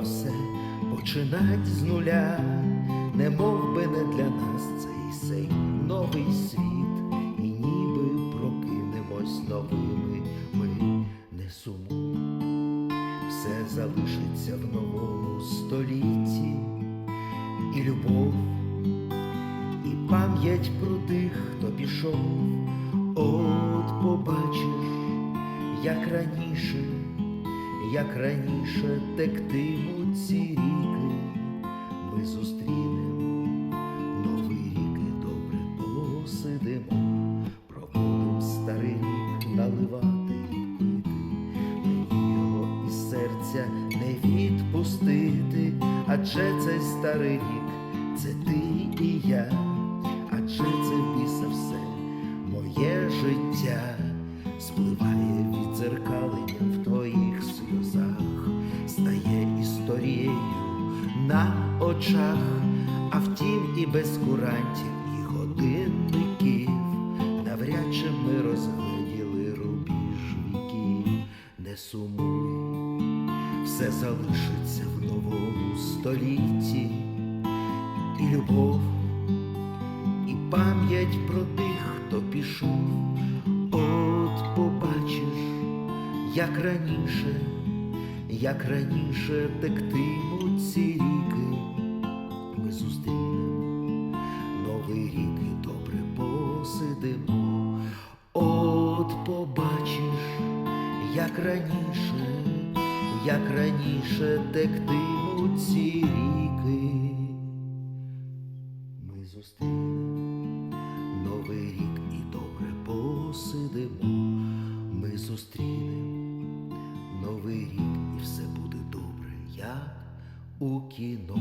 все починать з нуля, не мов би не для нас цей сей новий світ, і ніби прокинемось новими ми. Не сумуй, все залишиться в новому столітті, і любов, і пам'ять про тих, хто пішов, от побачиш, як раніше, як раніше тектимуть ці ріки, ми зустрінемо новий рік і добре посидимо, проводим старий рік наливати і пити, мені його із серця не відпустити, адже цей старий рік це ти і я, адже це а втім і без курантів і годинників, навряд чи ми розгледіли рубіж віків, не сумуй, все залишиться в новому столітті, і любов і пам'ять про тих, хто пішов, от побачиш, як раніше, як раніше тектимуть ці посидимо, от побачиш, як раніше, як раніше тектимуть ці ріки ми зустрінемо новий рік і добре посидимо. Ми зустрінемо новий рік, і все буде добре, як у кіно.